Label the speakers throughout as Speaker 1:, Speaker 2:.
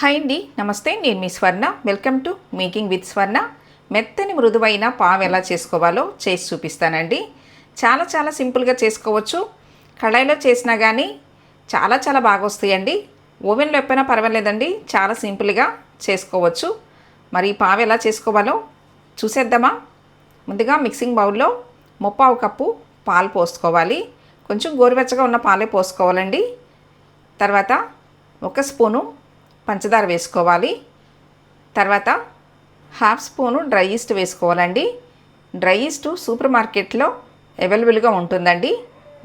Speaker 1: Hi అండి నమస్తే నేను మీ Swarna. Welcome to making with Swarna. మెత్తని మృదువైన పావు ఎలా చేసుకోవాలో చేసి చూపిస్తానండి. చాలా చాలా సింపుల్గా చేసుకోవచ్చు. కళాయిలో చేసినా కానీ చాలా చాలా బాగా వస్తాయండి. ఓవెన్లో ఎప్పుడైనా పర్వాలేదండి చాలా సింపుల్గా చేసుకోవచ్చు. మరి పావు ఎలా చేసుకోవాలో చూసేద్దామా? ముందుగా మిక్సింగ్ బౌల్లో ముప్పావు కప్పు పాలు పోసుకోవాలి. కొంచెం గోరువెచ్చగా ఉన్న పాలే పోసుకోవాలండి. తర్వాత ఒక స్పూను పంచదార వేసుకోవాలి. తర్వాత హాఫ్ స్పూను డ్రై ఈస్ట్ వేసుకోవాలండి. డ్రై ఈస్ట్ సూపర్ మార్కెట్లో అవైలబుల్గా ఉంటుందండి.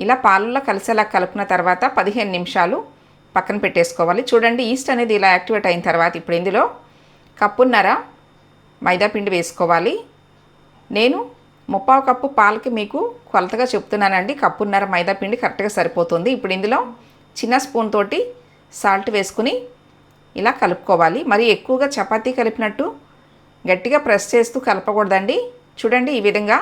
Speaker 1: ఇలా పాలల్లో కలిసేలా కలుపుకున్న తర్వాత పదిహేను నిమిషాలు పక్కన పెట్టేసుకోవాలి. చూడండి ఈస్ట్ అనేది ఇలా యాక్టివేట్ అయిన తర్వాత ఇప్పుడు ఇందులో కప్పున్నర మైదాపిండి వేసుకోవాలి. నేను ముప్పావు కప్పు పాలకి మీకు కొలతగా చెప్తున్నానండి. కప్పున్నర మైదా పిండి కరెక్ట్గా సరిపోతుంది. ఇప్పుడు ఇందులో చిన్న స్పూన్ తోటి సాల్ట్ వేసుకుని ఇలా కలుపుకోవాలి. మరి ఎక్కువగా చపాతీ కలిపినట్టు గట్టిగా ప్రెస్ చేస్తూ కలపకూడదండి. చూడండి ఈ విధంగా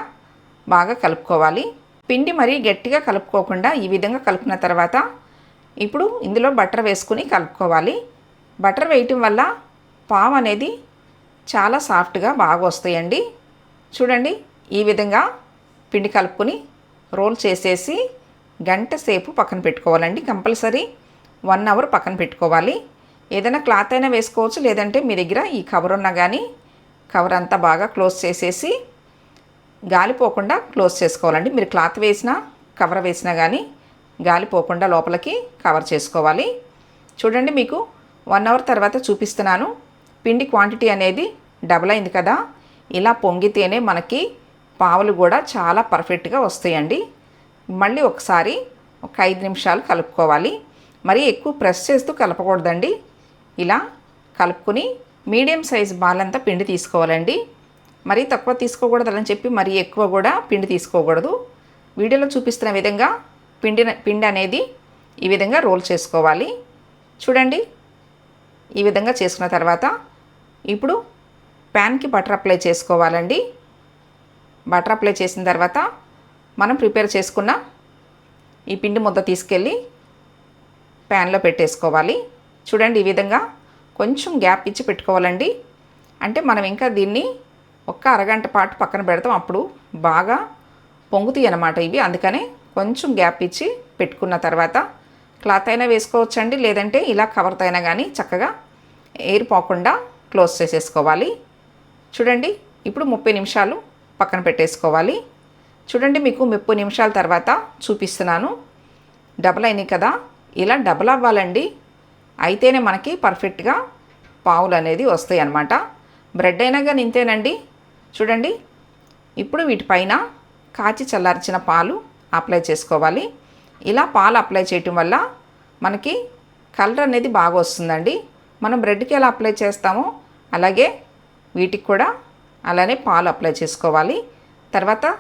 Speaker 1: బాగా కలుపుకోవాలి. పిండి మరీ గట్టిగా కలుపుకోకుండా ఈ విధంగా కలుపున తర్వాత ఇప్పుడు ఇందులో బటర్ వేసుకుని కలుపుకోవాలి. బటర్ వేయటం వల్ల పావు అనేది చాలా సాఫ్ట్గా బాగా వస్తాయండి. చూడండి ఈ విధంగా పిండి కలుపుకొని రోల్ చేసేసి గంట సేపు పక్కన పెట్టుకోవాలండి. కంపల్సరీ వన్ అవర్ పక్కన పెట్టుకోవాలి. ఏదైనా క్లాత్ అయినా వేసుకోవచ్చు లేదంటే మీ దగ్గర ఈ కవర్ ఉన్నా కానీ కవర్ అంతా బాగా క్లోజ్ చేసేసి గాలిపోకుండా క్లోజ్ చేసుకోవాలండి. మీరు క్లాత్ వేసినా కవర్ వేసినా కానీ గాలిపోకుండా లోపలికి కవర్ చేసుకోవాలి. చూడండి మీకు వన్ అవర్ తర్వాత చూపిస్తున్నాను. పిండి క్వాంటిటీ అనేది డబుల్ అయింది కదా. ఇలా పొంగితేనే మనకి పావులు కూడా చాలా పర్ఫెక్ట్గా వస్తాయండి. మళ్ళీ ఒకసారి ఒక ఐదు నిమిషాలు కలుపుకోవాలి. మరి ఎక్కువ ప్రెస్ చేస్తూ కలపకూడదండి. ఇలా కలుపుకొని మీడియం సైజ్ బాలంతా పిండి తీసుకోవాలండి. మరీ తక్కువ తీసుకోకూడదు అని చెప్పి మరీ ఎక్కువ కూడా పిండి తీసుకోకూడదు. వీడియోలో చూపిస్తున్న విధంగా పిండి పిండి అనేది ఈ విధంగా రోల్ చేసుకోవాలి. చూడండి. ఈ విధంగా చేసుకున్న తర్వాత ఇప్పుడు ప్యాన్కి బటర్ అప్లై చేసుకోవాలండి. బటర్ అప్లై చేసిన తర్వాత మనం ప్రిపేర్ చేసుకున్న ఈ పిండి ముద్ద తీసుకెళ్ళి ప్యాన్లో పెట్టేసుకోవాలి. చూడండి ఈ విధంగా కొంచెం గ్యాప్ ఇచ్చి పెట్టుకోవాలండి. అంటే మనం ఇంకా దీన్ని ఒక్క అరగంట పాటు పక్కన పెడతాం. అప్పుడు బాగా పొంగుతాయి అన్నమాట ఇవి. అందుకనే కొంచెం గ్యాప్ ఇచ్చి పెట్టుకున్న తర్వాత క్లాత్ అయినా వేసుకోవచ్చండి. లేదంటే ఇలా కవర్తో అయినా కానీ చక్కగా ఎయిర్ పోకుండా క్లోజ్ చేసేసుకోవాలి. చూడండి ఇప్పుడు ముప్పై నిమిషాలు పక్కన పెట్టేసుకోవాలి. చూడండి మీకు ముప్పై నిమిషాల తర్వాత చూపిస్తున్నాను. డబల్ అయినాయి కదా. ఇలా డబల్ అవ్వాలండి. అయితేనే మనకి పర్ఫెక్ట్గా పావులు అనేది వస్తాయి అన్నమాట బ్రెడ్ అయినా కానీ ఇంతేనండి. చూడండి. ఇప్పుడు వీటిపైన కాచి చల్లార్చిన పాలు అప్లై చేసుకోవాలి. ఇలా పాలు అప్లై చేయటం వల్ల మనకి కలర్ అనేది బాగా వస్తుందండి. మనం బ్రెడ్కి ఎలా అప్లై చేస్తామో అలాగే వీటికి కూడా అలానే పాలు అప్లై చేసుకోవాలి. తర్వాత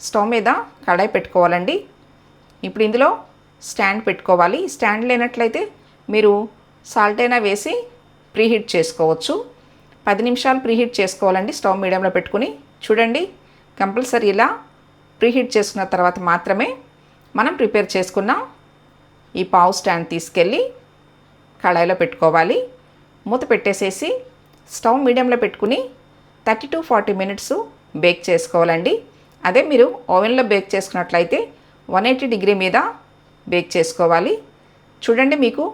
Speaker 1: స్టవ్ మీద కడాయి పెట్టుకోవాలండి. ఇప్పుడు ఇందులో స్టాండ్ పెట్టుకోవాలి. స్టాండ్ లేనట్లయితే మీరు సాల్ట్ అయినా వేసి ప్రీహీట్ చేసుకోవచ్చు. పది నిమిషాలు ప్రీహీట్ చేసుకోవాలండి స్టవ్ మీడియంలో పెట్టుకుని. చూడండి కంపల్సరీ ఇలా ప్రీహీట్ చేసుకున్న తర్వాత మాత్రమే మనం ప్రిపేర్ చేసుకున్న ఈ పావు స్టాండ్ తీసుకెళ్ళి కళాయిలో పెట్టుకోవాలి. మూత పెట్టేసేసి స్టవ్ మీడియంలో పెట్టుకుని thirty to forty minutes bake చేసుకోవాలండి. అదే మీరు ఓవెన్లో బేక్ చేసుకున్నట్లయితే వన్ ఎయిటీ డిగ్రీ మీద బేక్ చేసుకోవాలి. చూడండి మీకు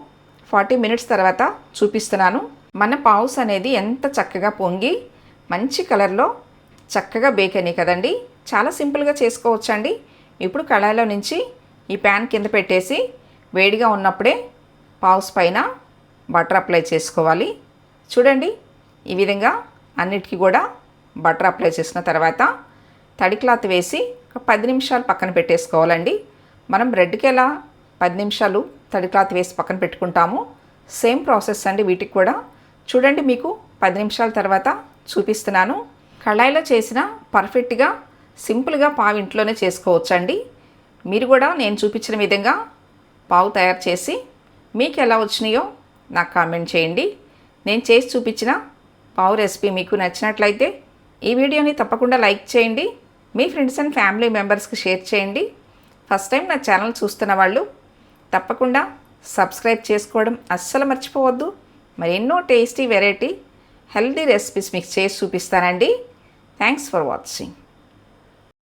Speaker 1: ఫార్టీ మినిట్స్ తర్వాత చూపిస్తున్నాను. మన పావుస్ అనేది ఎంత చక్కగా పొంగి మంచి కలర్లో చక్కగా బేక్ అయినాయి కదండి. చాలా సింపుల్గా చేసుకోవచ్చండి. ఇప్పుడు కళాయిలో నుంచి ఈ ప్యాన్ కింద పెట్టేసి వేడిగా ఉన్నప్పుడే పావుస్ పైన బటర్ అప్లై చేసుకోవాలి. చూడండి ఈ విధంగా అన్నిటికీ కూడా బటర్ అప్లై చేసిన తర్వాత తడి క్లాత్ వేసి ఒక పది నిమిషాలు పక్కన పెట్టేసుకోవాలండి. మనం బ్రెడ్కి ఎలా పది నిమిషాలు తడి క్లాత్ వేసి పక్కన పెట్టుకుంటాము. సేమ్ ప్రాసెస్ అండి వీటికి కూడా. చూడండి మీకు పది నిమిషాల తర్వాత చూపిస్తున్నాను. కళాయిలో చేసిన పర్ఫెక్ట్గా సింపుల్గా పావు ఇంట్లోనే చేసుకోవచ్చండి. మీరు కూడా నేను చూపించిన విధంగా పావు తయారు చేసి మీకు ఎలా వచ్చినాయో నాకు కామెంట్ చేయండి. నేను చేసి చూపించిన పావు రెసిపీ మీకు నచ్చినట్లయితే ఈ వీడియోని తప్పకుండా లైక్ చేయండి. మీ ఫ్రెండ్స్ అండ్ ఫ్యామిలీ మెంబర్స్కి షేర్ చేయండి. ఫస్ట్ టైం నా ఛానల్ చూస్తున్న వాళ్ళు తప్పకుండా సబ్స్క్రైబ్ చేసుకోవడం అస్సలు మర్చిపోవద్దు. మరి ఎన్నో టేస్టీ వెరైటీ హెల్దీ రెసిపీస్ మీకు చేసి చూపిస్తానండి. Thanks for watching